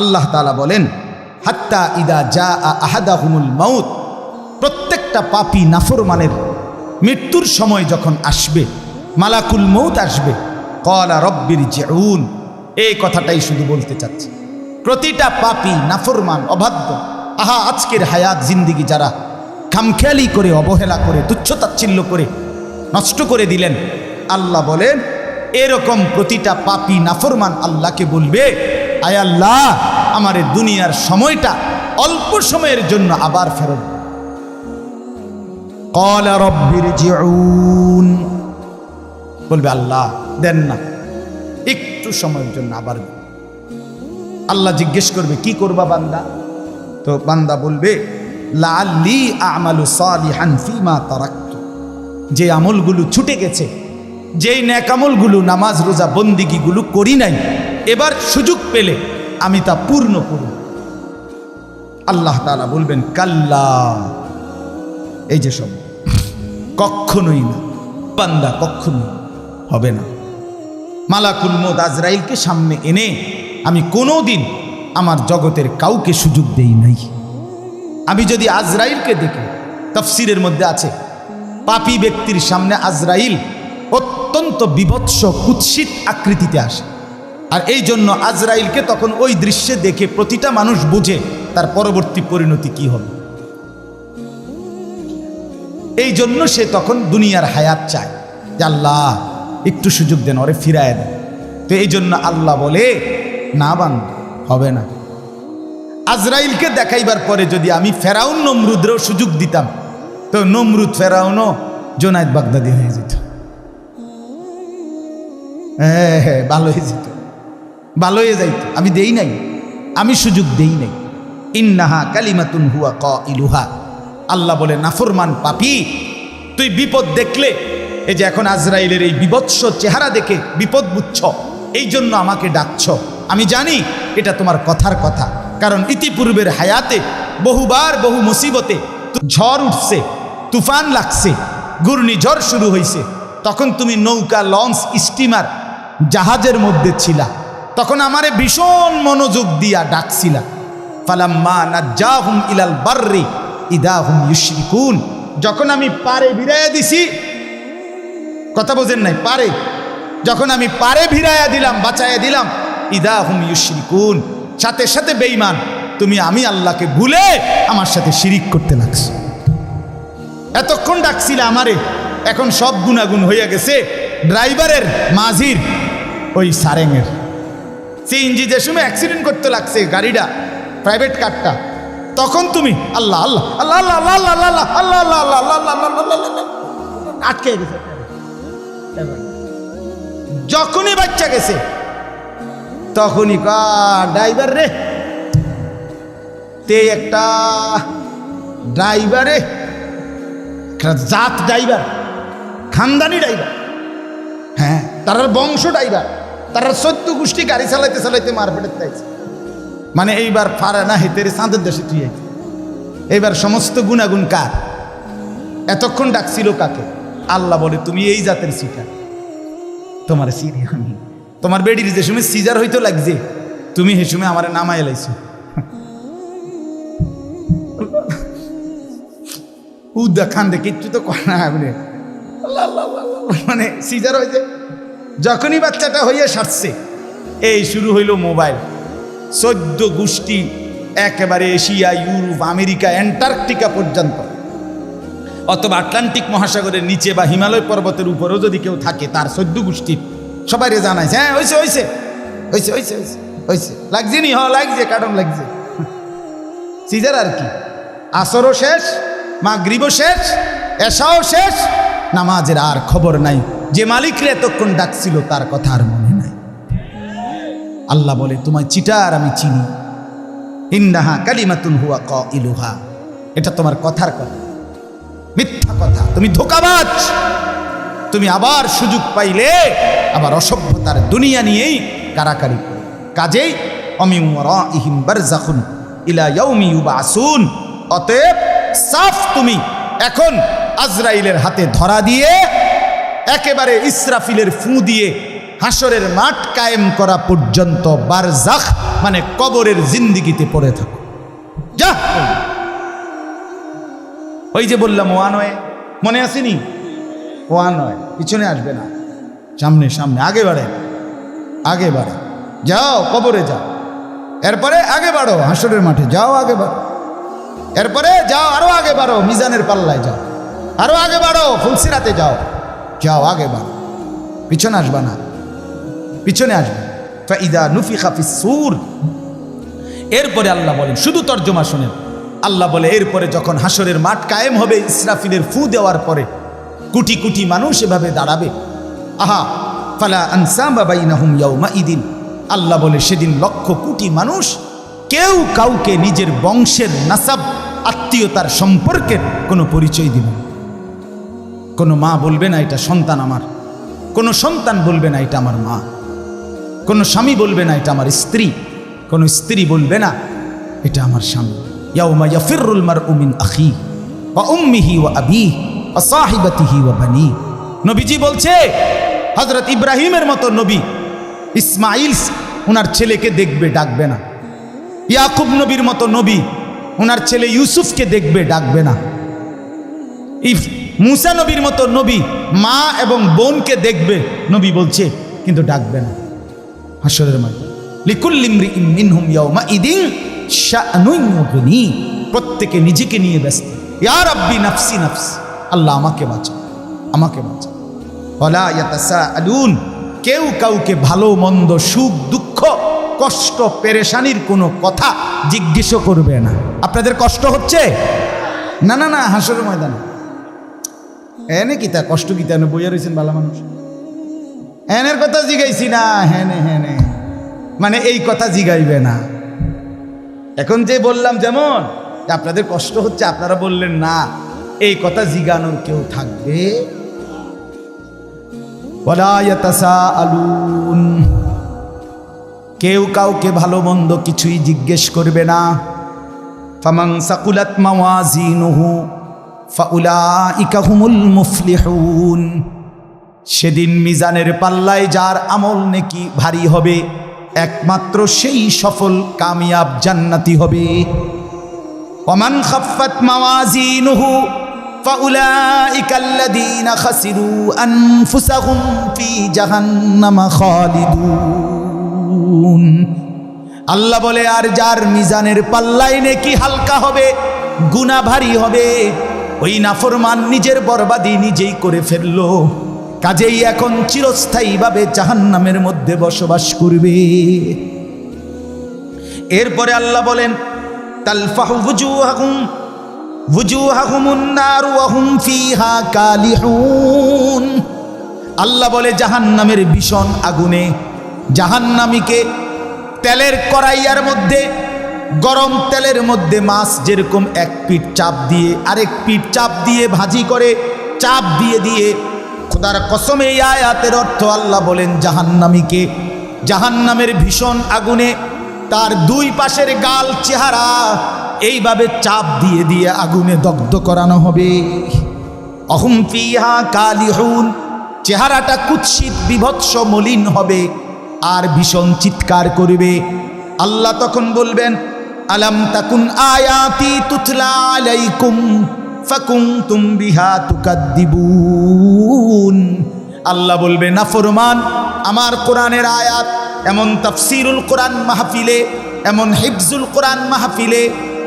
আল্লাহ তালা বলেন, হাত্তা ইদা যা আহাদা হুমুল মাউত। প্রত্যেকটা পাপি নাফরমানের মৃত্যুর সময় যখন আসবে, মালাকুল মৌত আসবে কলা রব্বির জেউন। এই কথাটাই শুধু বলতে চাচ্ছি। প্রতিটা পাপি নাফরমান, অবাধ্য। আহা, আজকের হায়াত, জিন্দিগি যারা খামখেয়ালি করে, অবহেলা করে, তুচ্ছতাচ্ছিল্য করে, নষ্ট করে দিলেন, আল্লাহ বলেন, এরকম প্রতিটা পাপি নাফরমান আল্লাহকে বলবে, আয় আল্লাহ আমার দুনিয়ার সময়টা অল্প সময়ের জন্য আবার ফেরত বলবে, আল্লাহ, দেন না। একটু সময়ের জন্য আবার আল্লাহ জিজ্ঞেস করবে, কি করবা বান্দা? তো বান্দা বলবে যে আমলগুলো ছুটে গেছে, যেই ন্যাকামলগুলো নামাজ, রোজা, বন্দিগিগুলো করি নাই, এবার সুযোগ পেলে আমি তা পূর্ণ করব আল্লাহ তাআলা বলবেন, কাল্লা। এই যে সব, কখনোই না। বান্দা কখনোই হবে না। মালাকুল মোদ আজরাইলকে সামনে এনে আমি কোনো দিন আমার জগতের কাউকে সুযোগ দেই নাই। আমি যদি আজরাইলকে দেখি, তফসিরের মধ্যে আছে, পাপী ব্যক্তির সামনে আজরাইল অত্যন্ত বিভৎস, কুৎসিত আকৃতিতে আসে। আর এই জন্য আজরাইলকে তখন ওই দৃশ্যে দেখে প্রতিটা মানুষ বুঝে তার পরবর্তী পরিণতি কি হবে। এই জন্য সে তখন দুনিয়ার হায়াত চায়। যে আল্লাহ, একটু সুযোগ দেন, ওরে ফিরায় দেন। তো এই জন্য আল্লাহ বলে, না বান হবে না। আজরাইলকে দেখাইবার পরে যদি আমি ফেরাউন নমরুদেরও সুযোগ দিতাম, তো নমরুদ ফেরাউনও জোনায়দ বাগদাদি হয়ে যেত। হ্যাঁ হ্যাঁ ভালো হয়ে যেত। ভালো হয়ে যাইত। আমি দেই নাই। আমি সুযোগ দেই নাই। ইন্নাহা কালিমাতুন হুয়া ক ইলুহা আল্লাহ বলে, নাফরমান পাপি, তুই বিপদ দেখলে, এই যে এখন আজরাইলের এই বিবৎস চেহারা দেখে বিপদ বুঝছ, এই জন্য আমাকে ডাকছ। আমি জানি এটা তোমার কথার কথা, কারণ ইতিপূর্বের হায়াতে বহুবার বহু মুসিবতে ঝড় উঠছে, তুফান লাগছে ঘূর্ণিঝড় শুরু হয়েছে তখন তুমি নৌকা, লঞ্চ, স্টিমার জাহাজের মধ্যে ছিলা। তখন আমারে ভীষণ মনোযোগ দিয়া ডাকছিলা। ফালাম্মা নাজ্জাহুম ইলাল বাররি ইদাহুম ইউশরিকুন। যখন আমি পারে ভিড়াইয়া দিছি, কথা বোঝেন নাই, পারে। যখন আমি পারে ভিড়াইয়া দিলাম, বাঁচাইয়া দিলাম ইদাহুম ইউশরিকুন। সাথে সাথে বেঈমান, তুমি আমি আল্লাহকে ভুলে আমার সাথে শিরিক করতে লাগছো। এতক্ষণ ডাকছিলে আমারে, এখন সব গুণাগুণ হইয়া গেছে, ড্রাইভারের মাঝির, ওই সারেঙের। সিএনজি যে সময় অ্যাক্সিডেন্ট করতে লাগছে গাড়িটা প্রাইভেট কারটা তখন তুমি আল্লাহ আল্লাহ আল্লাহ আল্লাহ আল্লাহ আল্লাহ আল্লাহ আল্লাহ আল্লাহ আল্লাহ আল্লাহ আল্লাহ আল্লাহ আটকে গেছে যখনই বাচ্চা গেছে তখনই কা ড্রাইভার রে তে একটা ড্রাইভারে জাত ড্রাইভার খানদানি ড্রাইভার হ্যাঁ তার বংশ ড্রাইভার তার সত্য গোষ্ঠী গাড়ি চালাইতে চালাইতে মারপেটের চাইছে মানে এইবার ফারা না হেতের চাঁদের দেশে তুই এইবার সমস্ত গুণাগুণ কার? এতক্ষণ ডাকছিল কাকে? আল্লাহ বলে, তুমি এই জাতের সিটা তোমার সিরি আমি। তোমার বেডির যে সময় সিজার হইতো লাগছে, তুমি সে সময় আমার নামাই এলাইছো উদ্দা খান দে কিচ্ছু তো করে না আল্লাহ। মানে সিজার হয়েছে যখনই বাচ্চাটা হইয়া সারছে, এই শুরু হইল মোবাইল। চোদ্দ গোষ্ঠী, একেবারে এশিয়া, ইউরোপ, আমেরিকা, অ্যান্টার্কটিকা পর্যন্ত। অথবা আটলান্টিক মহাসাগরের নিচে বা হিমালয় পর্বতের উপরেও যদি কেউ থাকে, তার চোদ্দ গোষ্ঠী। সবাই জানাইছে হ্যাঁ হয়েছে হয়েছে হয়েছে হয়েছে হয়েছে হয়েছে লাগছে নি? হ লাগছে, কারণ লাগছে। সিজার আর কি? আসরও শেষ, মাগরিবও শেষ এসাও শেষ, নামাজের আর খবর নাই। যে মালিকরে এতক্ষণ ডাকছিল, তার কথা আর মনে নাই। আল্লাহ বলে, তোমায় চিটার আমি চিনি। ইন্নাহা কালিমাতুন হুয়া ক ইলুহা এটা তোমার কথার কথা। মিথ্যা কথা। তুমি ধোকাবাজ। তুমি আবার সুযোগ পাইলে আবার অসভ্যতার দুনিয়া নিয়েই কারাকারি করো। কাজেই, অমিম বারজাখুন ইলা ইয়াউমি ইউবাসুন। অতএব সাফ তুমি এখন আজরাইলের হাতে ধরা দিয়ে একেবারে ইসরাফিলের ফু দিয়ে হাসরের মাঠ কায়েম করা পর্যন্ত বারজাখ মানে কবরের জিন্দিগিতে পড়ে থাকো। যা! ওই যে বললাম ওয়া। নয় মনে আসেনি? ওয়া। নয় পিছনে আসবে না। সামনে সামনে। আগে বাড়ে। আগে বাড়ে। যাও, কবরে যাও। এরপরে আগে বাড়ো, হাসরের মাঠে। যাও, আগে বাড়ো। এরপরে যাও, আরও আগে বাড়ো। মিজানের পাল্লায় যাও। আরও আগে বাড়ো, ফুলসিরাতে যাও। যাও, আগে বাড়ো। পিছনে আসবা না। পিছনে আসবে। ফাইদা নুফি খাফি সুর এরপরে আল্লাহ বলেন, শুধু তর্জমা শোনেন। আল্লাহ বলে, এরপরে যখন হাসরের মাঠ কায়েম হবে, ইসরাফিলের ফু দেওয়ার পরে কোটি কোটি মানুষ এভাবে দাঁড়াবে। আহা, ফালা আনসাম বাবাইনাহুম ইয়াউমা ইদিন। আল্লাহ বলে, সেদিন লক্ষ কোটি মানুষ, কেউ কাউকে নিজের বংশের নাসাব, আত্মীয়তার সম্পর্কের কোনো পরিচয় দিবে না। কোনো মা বলবে না, এটা সন্তান আমার। কোনো সন্তান বলবে না, এটা আমার মা। কোনো স্বামী বলবে না, এটা আমার স্ত্রী। কোনো স্ত্রী বলবে না, এটা আমার স্বামী। ইয়াউমা ইয়াফিরুল মারউ মিন আখি ওয়া উম্মিহি আবি ওয়া সাহিবাতিহি ওয়া বানি। নবীজি বলছে, হযরত ইব্রাহিমের মতো নবী ইসমাইল ওনার ছেলেকে দেখবে, ডাকবে না। ইয়াকুব নবীর মতো নবী ওনার ছেলে ইউসুফকে দেখবে, ডাকবে না। ইফ মুসা নবীর মতো নবী মা এবং বোনকে দেখবে, নবী বলছে, কিন্তু ডাকবে না। হাসরের মুগনি। প্রত্যেকে নিজেকে নিয়ে ব্যস্ত। ইয়া রাব্বি নাফসি নাফস। আল্লাহ আমাকে বাঁচা আমাকে বাঁচা। ওয়ালা ইয়াতাসাআলুন। কেউ কাউকে ভালো, মন্দ, সুখ, দুঃখ, কষ্ট, পেরেশানির কোনো কথা জিজ্ঞেসও করবে না। আপনাদের কষ্ট হচ্ছে? না না না, হাসরের ময়দানে। এনে কি তা কষ্ট কি তা বইয়া রয়েছেন ভালো মানুষ? এনের কথা জিগাইছি না হ্যানে হ্যানে মানে এই কথা জিগাইবে না। এখন যে বললাম যেমন আপনাদের কষ্ট হচ্ছে, আপনারা বললেন না, এই কথা জিগানোর কেউ থাকবে। কেউ কাউকে ভালো মন্দ কিছুই জিজ্ঞেস করবে না। ফামাং সাকুলাত মাওয়াজিনুহু। ফাউলাইকা হুমুল মুফলিহুন। সেদিন মিজানের পাল্লায় যার আমল নেকি ভারী হবে, একমাত্র সেই সফল কামিয়াব জান্নাতি হবে। ওমান খাফাত মাওয়াজিনুহু, ফাউলাইকা আল্লাযীনা খাসিরু আনফুসাহুম ফি জাহান্নামা খালিদুন। আল্লাহ বলে, আর যার মিজানের পাল্লাই নেকি হালকা হবে গুণা ভারী হবে ওই নাফরমান নিজের বরবাদি নিজেই করে ফেলল। কাজেই এখন চিরস্থায়ীভাবে জাহান্নামের মধ্যে বসবাস করবে। এরপরে আল্লাহ বলেন আল্লাহ বলে, জাহান্নামের ভীষণ আগুনে, জাহান্নামীকে তেলের কড়াইয়ার মধ্যে গরম তেলের মধ্যে মাছ যেরকম এক পিঠ চাপ দিয়ে, আরেক পিঠ চাপ দিয়ে ভাজি করে, চাপ দিয়ে দিয়ে, খোদার কসমে এই আয়াতের অর্থ আল্লাহ বলেন জাহান্নামীকে। জাহান্নামের ভীষণ আগুনে তার দুই পাশের গাল চেহারা এইভাবে চাপ দিয়ে দিয়ে আগুনে দগ্ধ করানো হবে। অহুম ফিহা কালিহুন, চেহারাটা কুৎসিত, বিভৎস, মলিন হবে, আর ভীষণ চিৎকার করবে। আল্লাহ তখন বলবেন আলাম তাকুন আয়াতি তুতলা আলাইকুম ফাকুনতুম বিহা তুকাদ্দিবুন। আল্লাহ বলবে নাফরমান আমার কোরআনের আয়াত, এমন তাফসিরুল কোরআন মাহফিলে, এমন হিফজুল কোরআন মাহফিলে,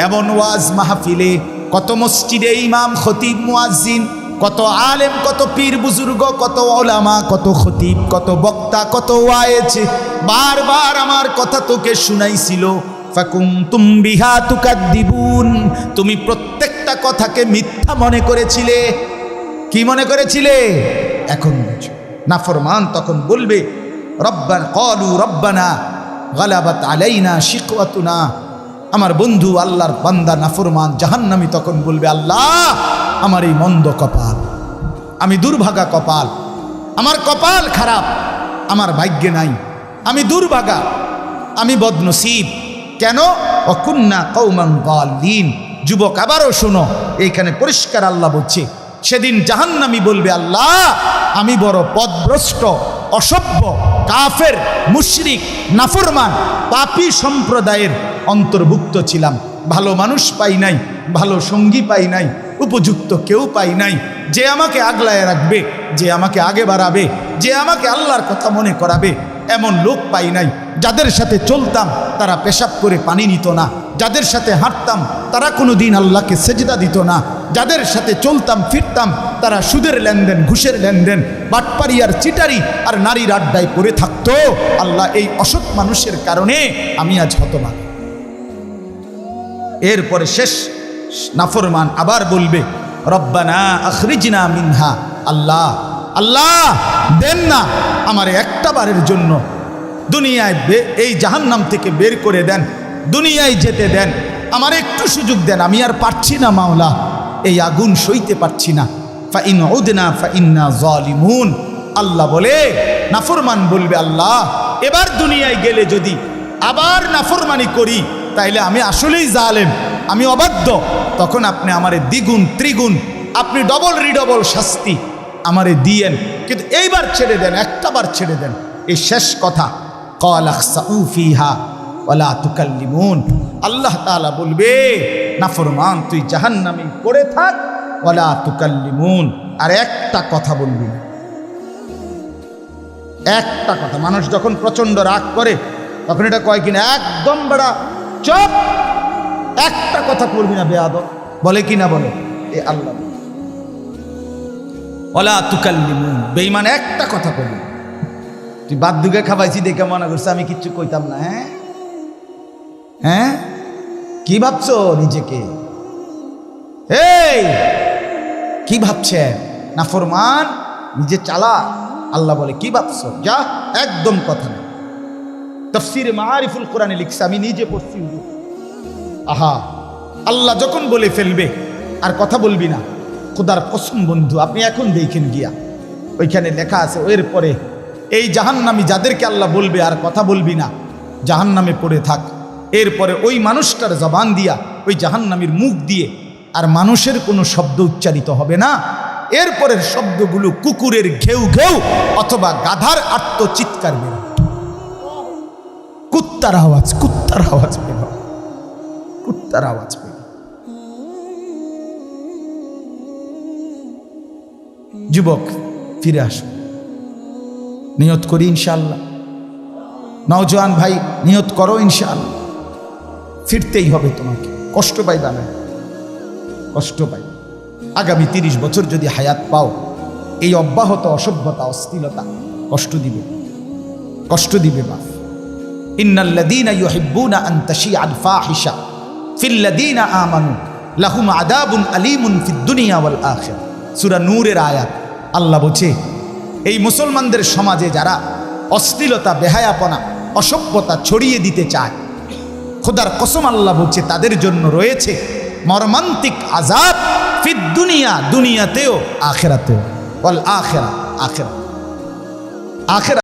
এমন ওয়াজ মাহফিলে, কত মসজিদে ইমাম, খতিব, মুয়াজ্জিন, কত আলেম, কত পীর বুজুর্গ, কত ওলামা, কত খতিব, কত বক্তা, কত ওয়ায়েছে বারবার আমার কথা তোকে শুনাইছিল ফাকুম তুম বিহা তুকাদ্দিবুন। তুমি প্রত্যেকটা কথাকে মিথ্যা মনে করেছিলে। কি মনে করেছিলে? এখন নাফরমান তখন বলবে, রব্বান কলু রব্বানা গালাবাত আলাইনা শিকওয়াতুনা। আমার বন্ধু আল্লাহর বান্দা নাফরমান জাহান্নামি তখন বলবে, আল্লাহ, আমার এই মন্দ কপাল, আমি দুর্ভাগা কপাল, আমার কপাল খারাপ, আমার ভাগ্যে নাই, আমি দুর্ভাগা, আমি বদনসিব কেন? অকুন্না কৌমান গালিন যুবক, আবারও শোনো, এইখানে পরিষ্কার আল্লাহ বলছে, সেদিন জাহান্নামি বলবে, আল্লাহ, আমি বড় পদভ্রষ্ট, অসভ্য, কাফের, মুশরিক, নাফরমান, পাপি সম্প্রদায়ের অন্তর্ভুক্ত ছিলাম। ভালো মানুষ পাই নাই, ভালো সঙ্গী পাই নাই, উপযুক্ত কেউ পাই নাই। যে আমাকে আগলায় রাখবে, যে আমাকে আগে বাড়াবে, যে আমাকে আল্লাহর কথা মনে করাবে এমন লোক পাই নাই, যাদের সাথে চলতাম তারা পেশাব করে পানি নিত না, যাদের সাথে হাঁটতাম তারা কোনো দিন আল্লাহকে সেজদা দিত না, যাদের সাথে চলতাম, ফিরতাম তারা সুদের লেনদেন, ঘুষের লেনদেন বাটপারি আর চিটারি আর নারীর আড্ডায় পড়ে থাকতো। আল্লাহ এই অসৎ মানুষের কারণে আমি আজ হতবাক। এরপরে শেষ নাফরমান আবার বলবে, রব্বানা আখরিজনা মিনহা, আল্লাহ আল্লাহ, দেন না আমার একটা বারের জন্য। দুনিয়ায় এই জাহান্নাম থেকে বের করে দেন, দুনিয়ায় যেতে দেন, আমার একটু সুযোগ দেন, আমি আর পারছি না মাওলা, এই আগুন সইতে পারছি না। ফা ইন উদনা জালিমুন। আল্লাহ বলে, নাফরমান বলবে, আল্লাহ, এবার দুনিয়ায় গেলে যদি আবার নাফরমানি করি, তাইলে আমি আসলেই জালেম, আমি অবাধ্য। তখন আপনি আমার দ্বিগুণ, ত্রিগুণ, আপনি ডবল রিডবল শাস্তি আমারে দিয়েন। কিন্তু এইবার ছেড়ে দেন, একটাবার ছেড়ে দেন। এই শেষ কথা কলাফিহা ওলা আল্লাহ তাআলা বলবে নাফরমান তুই জাহান্নামে পড়ে থাক ওলা তুকাল্লিমুন। আর একটা কথা বলবি একটা কথা, মানুষ যখন প্রচণ্ড রাগ করে, তখন এটা কয় কিনা, একদম বেড়া চপ। একটা কথা করবি না বেয়াদ বলে কি না বলে? এ আল্লাহ। ওলা তুকাল্লিমুন। বেইমান একটা কথা না। তুই বাদ দুগে খাবাইছি দেখে মনে করছে আমি কিচ্ছু কইতাম না হ্যাঁ? হ্যাঁ? কি ভাবছ নিজেকে? এই, কি ভাবছেন? না ফরমান? নিজে চালা? আল্লাহ বলে, কি ভাবছ? যা, একদম কথা না। তফসিরে মারিফুল কোরআনে লিখছে, আমি নিজে পড়ছি। আহা, আল্লাহ যখন বলে ফেলবে, আর কথা বলবি না। খোদার কসম বন্ধু, আপনি এখন দেখেন গিয়া। ওইখানে লেখা আছে এর পরে এই জাহান্নামি যাদেরকে আল্লাহ বলবে আর কথা বলবি না, জাহান্নামে পড়ে থাক। এরপরে ওই মানুষটার জবান দিয়া, ওই জাহান্নামীর মুখ দিয়ে আর মানুষের কোনো শব্দ উচ্চারিত হবে না। এরপরের শব্দগুলো কুকুরের ঘেউ ঘেউ অথবা গাধার আত্মচিৎকার বের কুত্তার আওয়াজ কুত্তার আওয়াজ বের কুত্তার আওয়াজ। যুবক, ফিরে আসো। নিয়ত করি ইনশাল্লাহ নওজোয়ান ভাই, নিয়ত করো ইনশাল্লাহ ফিরতেই হবে তোমাকে। কষ্ট পাইবা না। কষ্ট পাই। আগামী তিরিশ বছর যদি হায়াত পাও, এই অব্যাহত, অসভ্যতা, অস্থিরতা কষ্ট দিবে। কষ্ট দিবে বাপ ইন্নাল্লাযীনা ইউহিব্বুনা আন তাশিআল ফাহিশা। ফিল্লাযীনা আমানু, লাহুম আযাবুন আলীমুন ফিদ ওয়াল আখিরা সূরা নূরের আয়াত। আল্লাহ বলছে, এই মুসলমানদের সমাজে যারা অশ্লীলতা, বেহায়াপনা, অসভ্যতা ছড়িয়ে দিতে চায়, খোদার কসম আল্লাহ বলছে, তাদের জন্য রয়েছে মর্মান্তিক আজাদ ফিদ দুনিয়া, দুনিয়াতেও আখেরাতেও। বল আখেরা আখেরা আখেরা